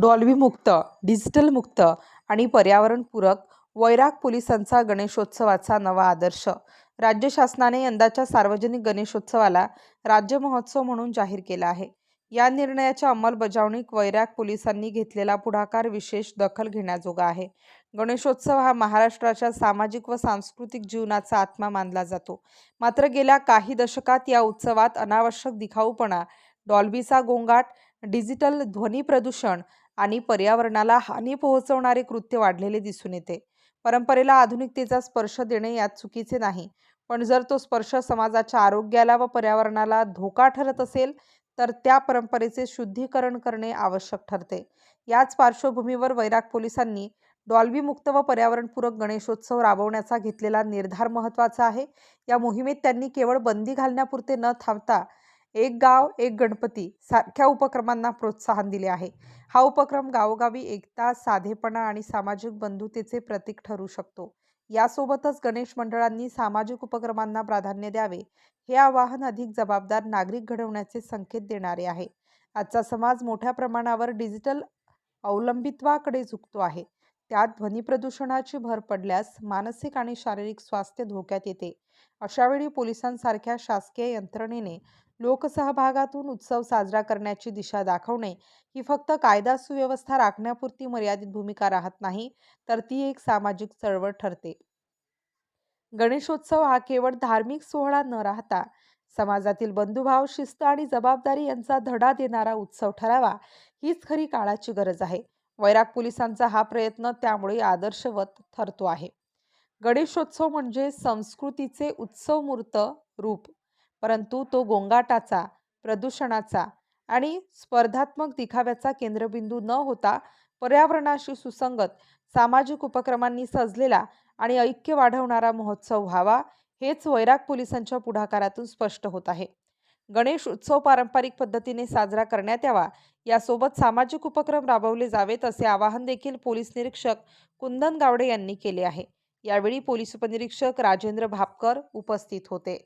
डॉल्बीमुक्त डिजिटलमुक्त digital मुक्त आणि पर्यावरणपूरक वैराग पोलिसांचा गणेशोत्सवाचा नवा आदर्श. राज्य शासनाने यंदाच्या सार्वजनिक गणेशोत्सवाला राज्य महोत्सव म्हणून जाहीर केला आहे. या निर्णयाच्या अंमलबजावणीत वैराग पोलिसांनी घेतलेला पुढाकार विशेष दखल घेण्याजोगा आहे. गणेशोत्सव हा महाराष्ट्राच्या सामाजिक व सांस्कृतिक जीवनाचा आत्मा मानला जातो. मात्र गेल्या काही दशकात या उत्सवात अनावश्यक दिखाऊपणा डॉल्बीचा गोंगाट डिजिटल ध्वनी प्रदूषण आणि पर्यावरणाला हानी पोहोचवणारे कृत्य वाढलेले दिसून येते. परंपरेला आधुनिकतेचा स्पर्श देणे यात चुकीचे नाही. पण जर तो स्पर्श समाजाच्या आरोग्याला व पर्यावरणाला धोका ठरत असेल तर त्या परंपरेचे शुद्धीकरण करणे आवश्यक ठरते. याच पार्श्वभूमीवर वैराग पोलिसांनी डॉल्बी मुक्त व पर्यावरणपूरक गणेशोत्सव राबवण्याचा घेतलेला निर्धार महत्त्वाचा आहे. या मोहिमेत त्यांनी केवळ बंदी घालण्यापुरते न थांबता एक गाव एक गणपती सारख्या उपक्रमांना प्रोत्साहन दिले आहे. हा उपक्रम गावोगावी एकता साधेपणा आणि सामाजिक बंधुतेचे प्रतीक ठरू शकतो. यासोबतच गणेश मंडळांनी सामाजिक उपक्रमांना प्राधान्य द्यावे हे आवाहन अधिक जबाबदार नागरिक घडवण्याचे संकेत देणारे आहे. आजचा समाज मोठ्या प्रमाणावर डिजिटल अवलंबित्वाकडे झुकतो आहे. त्यात ध्वनी प्रदूषणाची भर पडल्यास मानसिक आणि शारीरिक स्वास्थ्य धोक्यात येते. अशावेळी पोलिसांसारख्या शासकीय यंत्रणेने लोकसहभागातून उत्सव साजरा करण्याची दिशा दाखवणे ही फक्त कायदा सुव्यवस्था राखण्यापुरती मर्यादित भूमिका राहत नाही तर ती एक सामाजिक चळवळ ठरते. गणेशोत्सव हा केवळ धार्मिक सोहळा न राहता समाजातील बंधुभाव शिस्त आणि जबाबदारी यांचा धडा देणारा उत्सव ठरावा हीच खरी काळाची गरज आहे. वैराग पोलिसांचा हा प्रयत्न त्यामुळे आदर्शवत ठरतो आहे. गणेशोत्सव म्हणजे संस्कृतीचे उत्सवमूर्त रूप. परंतु तो गोंगाटाचा प्रदूषणाचा आणि स्पर्धात्मक दिखाव्याचा केंद्रबिंदू न होता पर्यावरणाशी सुसंगत सामाजिक उपक्रमांनी सजलेला आणि ऐक्य वाढवणारा महोत्सव व्हावा हेच वैराग पोलिसांच्या पुढाकारातून स्पष्ट होत आहे. गणेश उत्सव पारंपरिक पद्धतीने साजरा करण्यात यावा यासोबत सामाजिक उपक्रम राबवले जावेत असे आवाहन देखील पोलीस निरीक्षक कुंदन गावडे यांनी केले आहे. यावेळी पोलीस उपनिरीक्षक राजेंद्र भापकर उपस्थित होते.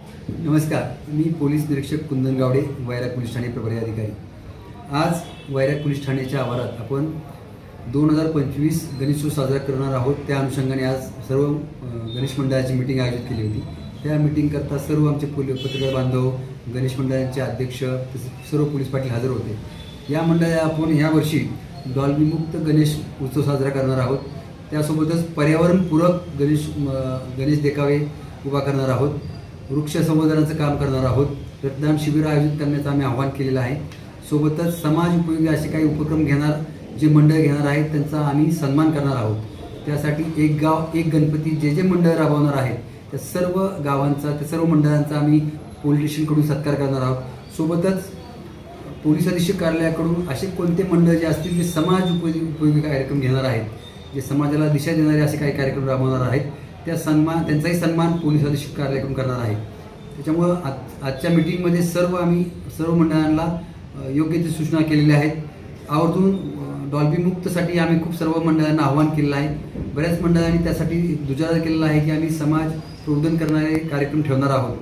नमस्कार मी पोलीस निरीक्षक कुंदन गावडे वायरा पोलीस ठाणे प्रभारी अधिकारी. आज वायरा पोलीस ठाण्याच्या आवारात आपण दोन हजार पंचवीस गणेशोत्सव साजरा करणार आहोत. त्या अनुषंगाने आज सर्व गणेश मंडळाची मिटिंग आयोजित केली होती. त्या मिटिंगकरता सर्व आमचे पोली पत्रकार बांधव गणेश मंडळाचे अध्यक्ष तसेच सर्व पोलीस पाटील हजर होते. या मंडळात आपण यावर्षी डॉल्बीमुक्त गणेश उत्सव साजरा करणार आहोत. त्यासोबतच पर्यावरणपूरक गणेश गणेश देखावे उभा करणार आहोत. वृक्ष संवर्धनाचं काम करणार आहोत. रक्तदान शिबिर आयोजित करण्याचं आम्ही आवाहन केलेलं आहे. सोबतच समाज उपयोगी असे काही उपक्रम घेणार जे मंडळ घेणार आहेत त्यांचा आम्ही सन्मान करणार आहोत. त्यासाठी एक गाव एक गणपती जे जे मंडळ राबवणार आहेत त्या सर्व गावांचा त्या सर्व मंडळांचा आम्ही पोलीस स्टेशनकडून सत्कार करणार आहोत. सोबतच पोलीस अधीक्षक कार्यालयाकडून असे कोणते मंडळ जे असतील जे समाज उपयोगी उपयोगी कार्यक्रम घेणार आहेत जे समाजाला दिशा देणारे असे काही कार्यक्रम राबवणार आहेत त्या सन्मान त्यांचाही सन्मान पोलीस अधीक्षक कार्यक्रम करणार आहे त्याच्यामुळं आज आजच्या मिटिंगमध्ये सर्व आम्ही सर्व मंडळांना योग्य ती सूचना केलेल्या आहेत. आवर्जून डॉल्बी मुक्तसाठी आम्ही खूप सर्व मंडळांना आव्हान केलेलं आहे. बऱ्याच मंडळांनी त्यासाठी दुजारा केलेला आहे की आम्ही समाज प्रबोधन करणारे कार्यक्रम ठेवणार आहोत.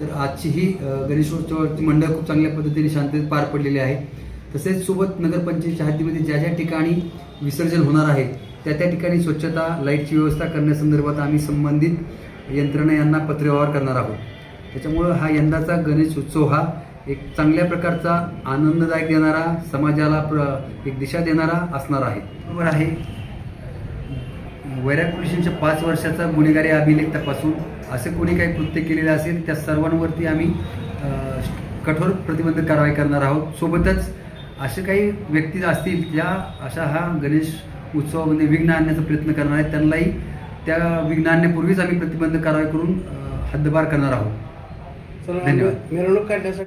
तर आजची ही गणेशोत्सवाची मंडळ खूप चांगल्या पद्धतीने शांततेत पार पडलेली आहे. तसेच सोबत नगरपंचायत हद्दीमध्ये ज्या ज्या ठिकाणी विसर्जन होणार आहे त्या त्या ठिकाणी स्वच्छता लाईटची व्यवस्था करण्यासंदर्भात आम्ही संबंधित यंत्रणा यांना पत्रव्यवहार करणार आहोत. त्याच्यामुळं हा यंदाचा गणेश उत्सव हा एक चांगल्या प्रकारचा आनंददायक देणारा समाजाला प्र एक दिशा देणारा असणार आहे. बरोबर आहे. वैराग पोलिसांच्या पाच वर्षाचा गुन्हेगारी अभिलेख तपासून असे कोणी काही कृत्य केलेले असेल त्या सर्वांवरती आम्ही कठोर प्रतिबंधक कारवाई करणार आहोत. सोबतच असे काही व्यक्ती असतील ज्या अशा हा गणेश उत्सवामध्ये विघ्न आणण्याचा प्रयत्न करणार आहेत त्यांनाही त्या विघ्न आणण्यापूर्वीच आम्ही प्रतिबंधक कारवाई करून हद्दपार करणार आहोत धन्यवाद. मिरवणूक काढण्यासाठी